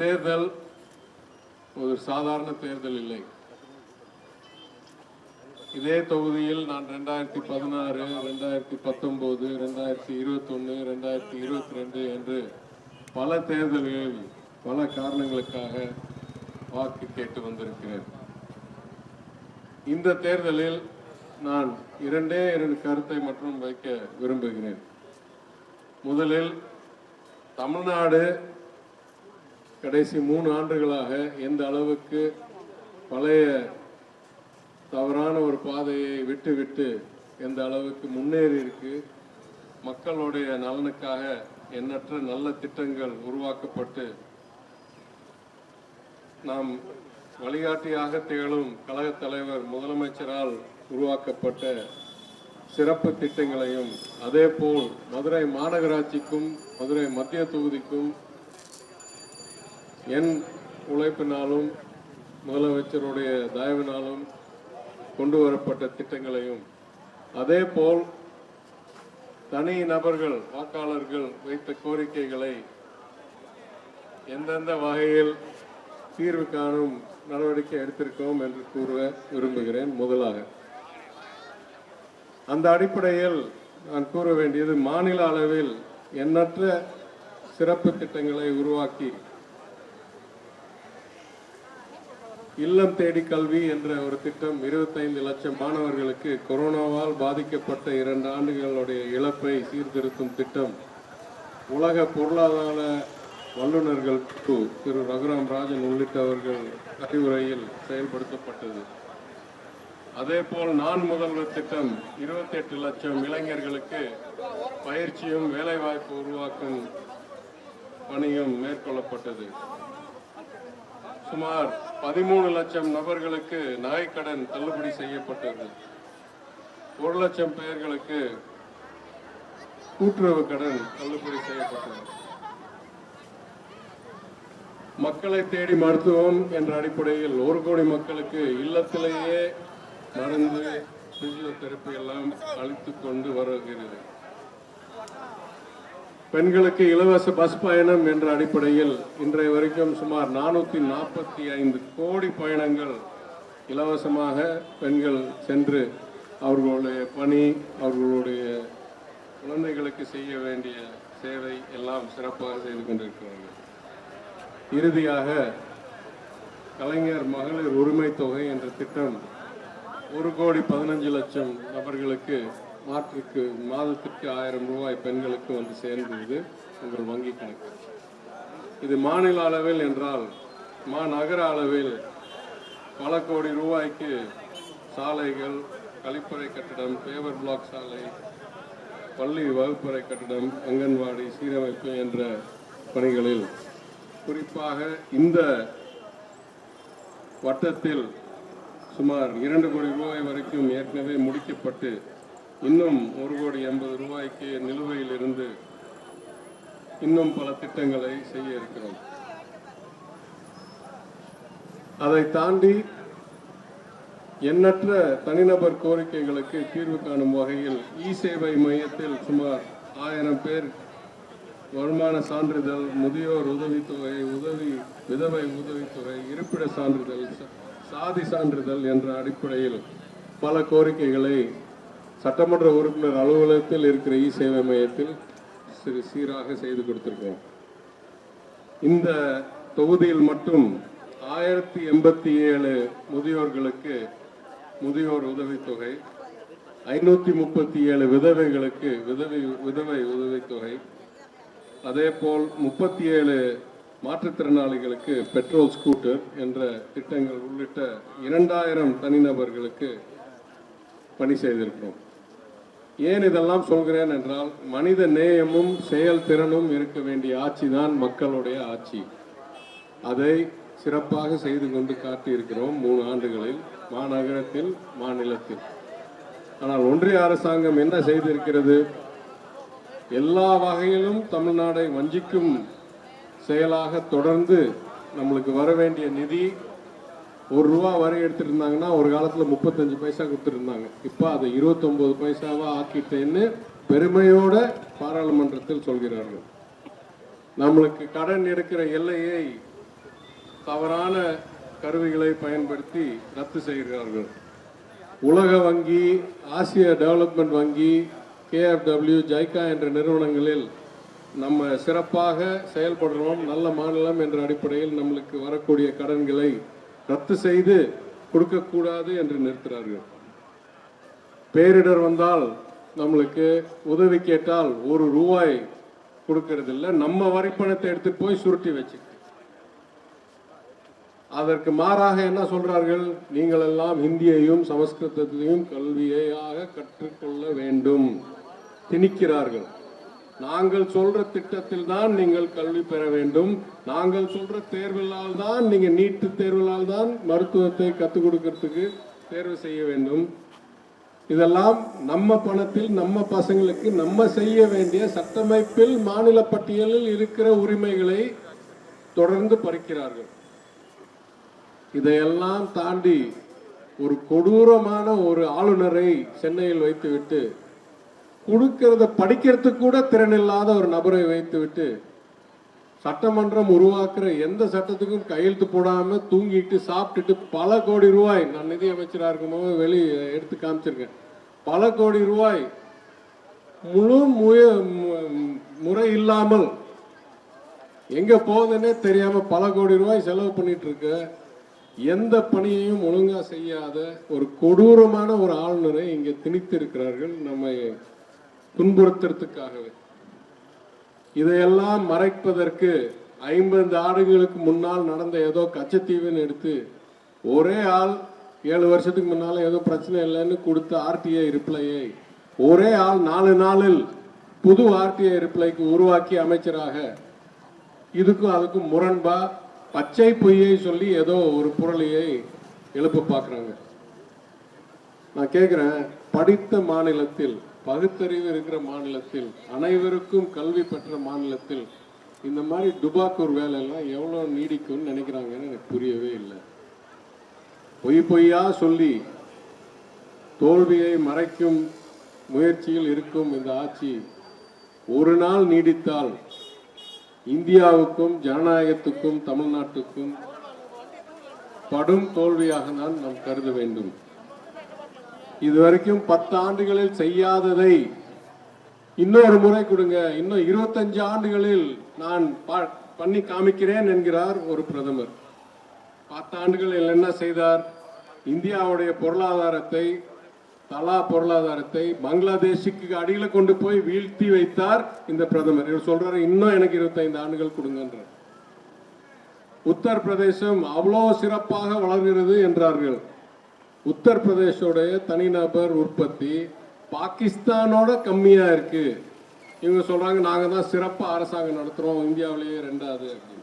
தேர்தல் ஒரு சாதாரண தேர்தல் இல்லை. இதே தொகுதியில் நான் ரெண்டாயிரத்தி பதினாறு ரெண்டாயிரத்தி பத்தொம்போது ரெண்டாயிரத்தி இருபத்தொன்னு ரெண்டாயிரத்தி இருபத்தி ரெண்டு என்று பல தேர்தல்களில் பல காரணங்களுக்காக வாக்கு கேட்டு வந்திருக்கிறேன். இந்த தேர்தலில் நான் இரண்டே இரண்டு கருத்தை மட்டும் வைக்க விரும்புகிறேன். முதலில் தமிழ்நாடு கடைசி மூணு ஆண்டுகளாக எந்த அளவுக்கு பழைய தவறான ஒரு பாதையை விட்டு விட்டு எந்த அளவுக்கு முன்னேறி இருக்கு மக்களுடைய நலனுக்காக எண்ணற்ற நல்ல திட்டங்கள் உருவாக்கப்பட்டு நாம் வழிகாட்டியாக திகழும் கழகத் தலைவர் முதலமைச்சரால் உருவாக்கப்பட்ட சிறப்பு திட்டங்களையும் அதேபோல் மதுரை மாநகராட்சிக்கும் மதுரை மத்திய தொகுதிக்கும் என் உழைப்பினாலும் முதலமைச்சருடைய தயவினாலும் கொண்டு வரப்பட்ட திட்டங்களையும் அதேபோல் தனி நபர்கள் வாக்காளர்கள் வைத்த கோரிக்கைகளை எந்தெந்த வகையில் தீர்வு காணும் நடவடிக்கை எடுத்திருக்கோம் என்று கூற விரும்புகிறேன் முதலாக. அந்த அடிப்படையில் நான் கூற வேண்டியது மாநில அளவில் எண்ணற்ற சிறப்பு திட்டங்களை உருவாக்கி இல்லம் தேடி கல்வி என்ற ஒரு திட்டம் 25 லட்சம் மாணவர்களுக்கு கொரோனாவால் பாதிக்கப்பட்ட இரண்டு ஆண்டுகளுடைய இழப்பை சீர்திருத்தும் திட்டம். உலக பொருளாதார வல்லுநர்கள் திரு. ரகுராம் ராஜன் உள்ளிட்டவர்கள் அறிவுரையில் செயல்படுத்தப்பட்டது. அதேபோல் நான் முதல்வர் திட்டம் 28 லட்சம் இளைஞர்களுக்கு பயிற்சியும் வேலைவாய்ப்பு உருவாக்கும் பணியும் மேற்கொள்ளப்பட்டது. சுமார் பதிமூணு லட்சம் நபர்களுக்கு நகைக்கடன் தள்ளுபடி செய்யப்பட்டது. ஒரு லட்சம் பேர்களுக்கு கூட்டுறவு கடன் தள்ளுபடி செய்யப்பட்டது. மக்களை தேடி மருத்துவம் என்ற அடிப்படையில் ஒரு கோடி மக்களுக்கு இல்லத்திலேயே மருந்து பிசியோதெரப்பி எல்லாம் அளித்துக் கொண்டு வருகிறது. பெண்களுக்கு இலவச பஸ் பயணம் என்ற அடிப்படையில் இன்றைய வரைக்கும் சுமார் நானூற்றி நாற்பத்தி ஐந்து கோடி பயணங்கள் இலவசமாக பெண்கள் சென்று அவர்களுடைய பணி அவர்களுடைய குழந்தைகளுக்கு செய்ய வேண்டிய சேவை எல்லாம் சிறப்பாக செய்து கொண்டிருக்கிறார்கள். இறுதியாக கலைஞர் மகளிர் உரிமை தொகை என்ற திட்டம் ஒரு கோடி பதினஞ்சு லட்சம் நபர்களுக்கு மாற்றுக்கு மாதத்திற்கு ஆயிரம் ரூபாய் பெண்களுக்கு வந்து சேர்ந்தது உங்கள் வங்கி கணக்கு. இது மாநில அளவில் என்றால் மாநகர அளவில் பல கோடி ரூபாய்க்கு சாலைகள் கழிப்பறை கட்டடம் பேவர் பிளாக் சாலை பள்ளி வகுப்பறை கட்டடம் அங்கன்வாடி சீரமைப்பு என்ற பணிகளில் குறிப்பாக இந்த வட்டத்தில் சுமார் இரண்டு கோடி ரூபாய் வரைக்கும் ஏற்கனவே முடிக்கப்பட்டு இன்னும் ஒரு கோடி எண்பது ரூபாய்க்கு நிலுவையில் இருந்து இன்னும் பல திட்டங்களை செய்ய இருக்கிறோம். அதை தாண்டி எண்ணற்ற தனிநபர் கோரிக்கைகளுக்கு தீர்வு காணும் வகையில் இ சேவை மையத்தில் சுமார் ஆயிரம் பேர் வருமான சான்றிதழ் முதியோர் உதவித்தொகை உதவி விதவை உதவித்தொகை இருப்பிட சான்றிதழ் சாதி சான்றிதழ் என்ற அடிப்படையில் பல கோரிக்கைகளை சட்டமன்ற உறுப்பினர் அலுவலகத்தில் இருக்கிற இ சேவை மையத்தில் சிறு சீராக செய்து கொடுத்துருக்கோம் இந்த தொகுதியில் மட்டும் ஆயிரத்தி எண்பத்தி ஏழு முதியோர்களுக்கு முதியோர் உதவித்தொகை ஐநூற்றி முப்பத்தி ஏழு விதவைகளுக்கு விதவை விதவை உதவித்தொகை அதேபோல் முப்பத்தி ஏழு மாற்றுத்திறனாளிகளுக்கு பெட்ரோல் ஸ்கூட்டர் என்ற திட்டங்கள் உள்ளிட்ட இரண்டாயிரம் தனிநபர்களுக்கு பணி செய்திருக்கிறோம். ஏன் இதெல்லாம் சொல்கிறேன் என்றால் மனித நேயமும் செயல்திறனும் இருக்க வேண்டிய ஆட்சி தான் மக்களுடைய ஆட்சி. அதை சிறப்பாக செய்து கொண்டு காட்டியிருக்கிறோம் மூணு ஆண்டுகளில் மாநகரத்தில் மாநிலத்தில். ஆனால் ஒன்றிய அரசாங்கம் என்ன செய்திருக்கிறது? எல்லா வகையிலும் தமிழ்நாடை வஞ்சிக்கும் செயலாக தொடர்ந்து நம்மளுக்கு வர வேண்டிய நிதி ஒரு ரூபா வரை எடுத்துட்டு இருந்தாங்கன்னா ஒரு காலத்தில் முப்பத்தஞ்சு பைசா கொடுத்துருந்தாங்க. இப்போ அதை இருபத்தொம்போது பைசாவா ஆக்கிட்டேன்னு பெருமையோட பாராளுமன்றத்தில் சொல்கிறார்கள். நம்மளுக்கு கடன் எடுக்கிற எல்லையை தவறான கருவிகளை பயன்படுத்தி ரத்து செய்கிறார்கள். உலக வங்கி ஆசிய டெவலப்மெண்ட் வங்கி கேஎஃப்டபிள்யூ ஜைகா என்ற நிறுவனங்களில் நம்ம சிறப்பாக செயல்படுறோம் நல்ல மாநிலம் என்ற அடிப்படையில் நம்மளுக்கு வரக்கூடிய கடன்களை ரத்து செய்து கொடுக்கக்கூடாது என்று நிறுத்துகிறார்கள் பேரிடர் வந்தால் நம்மளுக்கு உதவி கேட்டால் ஒரு ரூபாய் கொடுக்கறதில்ல. நம்ம வரிப்பணத்தை எடுத்து போய் சுருட்டி வச்சு அதற்கு மாறாக என்ன சொல்றார்கள்? நீங்கள் எல்லாம் ஹிந்தியையும் சமஸ்கிருதத்தையும் கல்வியாக கற்றுக்கொள்ள வேண்டும். திணிக்கிறார்கள். நாங்கள் சொல்ற திட்டத்தில் தான் நீங்கள் கல்வி பெற வேண்டும். நாங்கள் சொல்ற தேர்விலால் தான் நீங்க நீட்டு தேர்விலால் தான் மருத்துவத்தை கற்றுக் கொடுக்கறதுக்கு தேர்வு செய்ய வேண்டும். இதெல்லாம் நம்ம பணத்தில் நம்ம பசங்களுக்கு நம்ம செய்ய வேண்டிய சட்டமைப்பில் மாநில பட்டியலில் இருக்கிற உரிமைகளை தொடர்ந்து பறிக்கிறார்கள். இதையெல்லாம் தாண்டி ஒரு கொடூரமான ஒரு ஆளுநரை சென்னையில் வைத்துவிட்டு கொடுக்கிறத படிக்கிறதுக்கு கூட திறன் இல்லாத ஒரு நபரை வைத்துவிட்டு சட்டமன்றம் உருவாக்குற எந்த சட்டத்துக்கும் கையெழுத்து போடாம தூங்கிட்டு சாப்பிட்டுட்டு பல கோடி ரூபாய் நான் நிதி அமைச்சராக இருக்கும்போது வெளியே எடுத்து காமிச்சிருக்கேன். பல கோடி ரூபாய் முழு முய- முறை இல்லாமல் எங்க போகுதுன்னே தெரியாம பல கோடி ரூபாய் செலவு பண்ணிட்டு இருக்க எந்த பணியையும் ஒழுங்கா செய்யாத ஒரு கொடூரமான ஒரு ஆளுநரை இங்கே திணித்து இருக்கிறார்கள் துன்புறுத்துறதுக்காகவே. இதையெல்லாம் மறைப்பதற்கு ஐம்பது ஆண்டுகளுக்கு முன்னால் நடந்த ஏதோ கச்சத்தீவுன்னு எடுத்து ஒரே ஆள் ஏழு வருஷத்துக்கு முன்னால் ஏதோ பிரச்சனை இல்லைன்னு கொடுத்த ஆர்டிஐ ரிப்ளையை ஒரே ஆள் நாலு நாளில் புது ஆர்டிஐ ரிப்ளைக்கு உருவாக்கி அமைச்சராக இதுக்கும் அதுக்கும் முரண்பா பச்சை பொய்யை சொல்லி ஏதோ ஒரு புரளியை எழுப்ப பார்க்குறாங்க. நான் கேட்குறேன் படித்த மாநிலத்தில் பகுத்தறிவு இருக்கிற மாநிலத்தில் அனைவருக்கும் கல்வி பெற்ற மாநிலத்தில் இந்த மாதிரி டுபாக்கூர் வேலையெல்லாம் எவ்வளோ நீடிக்கும்னு நினைக்கிறாங்கன்னு எனக்கு புரியவே இல்லை. பொய் பொய்யா சொல்லி தோல்வியை மறைக்கும் முயற்சியில் இருக்கும் இந்த ஆட்சி ஒரு நாள் நீடித்தால் இந்தியாவுக்கும் ஜனநாயகத்துக்கும் தமிழ்நாட்டுக்கும் படும் தோல்வியாக தான் நாம் கருத வேண்டும். இதுவரைக்கும் பத்து ஆண்டுகளில் செய்யாததை இன்னொரு முறை கொடுங்க. இன்னும் இருபத்தஞ்சு ஆண்டுகளில் நான் பா- பண்ணி காமிக்கிறேன் என்கிறார் ஒரு பிரதமர். பத்து ஆண்டுகளில் என்ன செய்தார்? இந்தியாவுடைய பொருளாதாரத்தை தலா பொருளாதாரத்தை பங்களாதேஷுக்கு அடியில் கொண்டு போய் வீழ்த்தி வைத்தார் இந்த பிரதமர். இவர் சொல்றாரு இன்னும் எனக்கு இருபத்தைந்து ஆண்டுகள் கொடுங்கன்றார். உத்தரப்பிரதேசம் அவ்வளோ சிறப்பாக வளர்கிறது என்றார்கள். உத்தரப்பிரதேசோடைய தனிநபர் உற்பத்தி பாகிஸ்தானோட கம்மியாக இருக்குது இவங்க சொல்கிறாங்க நாங்கள் தான் சிறப்பாக அரசாங்கம் நடத்துகிறோம் இந்தியாவிலேயே ரெண்டாவது அப்படின்னு.